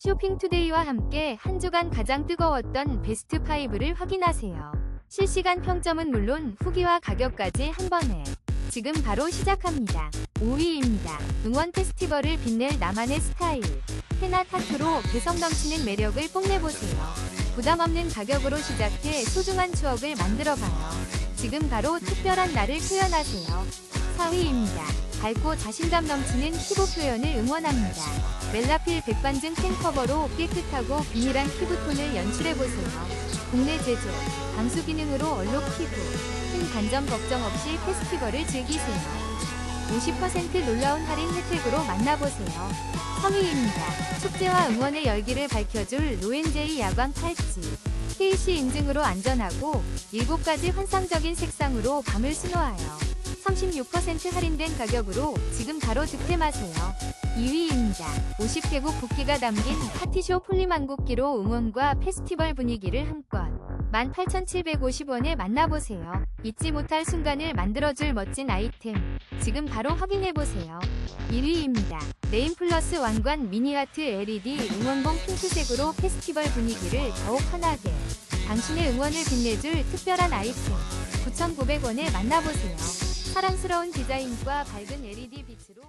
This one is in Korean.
쇼핑투데이와 함께 한 주간 가장 뜨거웠던 베스트 5를 확인하세요. 실시간 평점은 물론 후기와 가격까지 한 번에. 지금 바로 시작합니다. 5위입니다. 응원 페스티벌을 빛낼 나만의 스타일. 헤나 타투로 개성 넘치는 매력을 뽐내보세요. 부담 없는 가격으로 시작해 소중한 추억을 만들어봐요. 지금 바로 특별한 날을 표현하세요. 4위입니다. 밝고 자신감 넘치는 피부 표현을 응원합니다. 멜라필 백반증 캔커버로 깨끗하고 균일한 피부톤을 연출해보세요. 국내 제조, 방수 기능으로 얼룩 피부, 큰 간점 걱정 없이 페스티벌을 즐기세요. 50% 놀라운 할인 혜택으로 만나보세요. 성의입니다. 축제와 응원의 열기를 밝혀줄 로엔제이 야광 팔찌. KC 인증으로 안전하고 7가지 환상적인 색상으로 밤을 수놓아요. 36% 할인된 가격으로 지금 바로 득템하세요. 2위입니다. 50개국 국기가 담긴 파티쇼 폴리망국기로 응원과 페스티벌 분위기를 한건 18,750원에 만나보세요. 잊지 못할 순간을 만들어줄 멋진 아이템. 지금 바로 확인해보세요. 1위입니다. 네임 플러스 왕관 미니아트 LED 응원봉 핑크색으로 페스티벌 분위기를 더욱 환하게. 당신의 응원을 빛내줄 특별한 아이템. 9,900원에 만나보세요. 사랑스러운 디자인과 밝은 LED 빛으로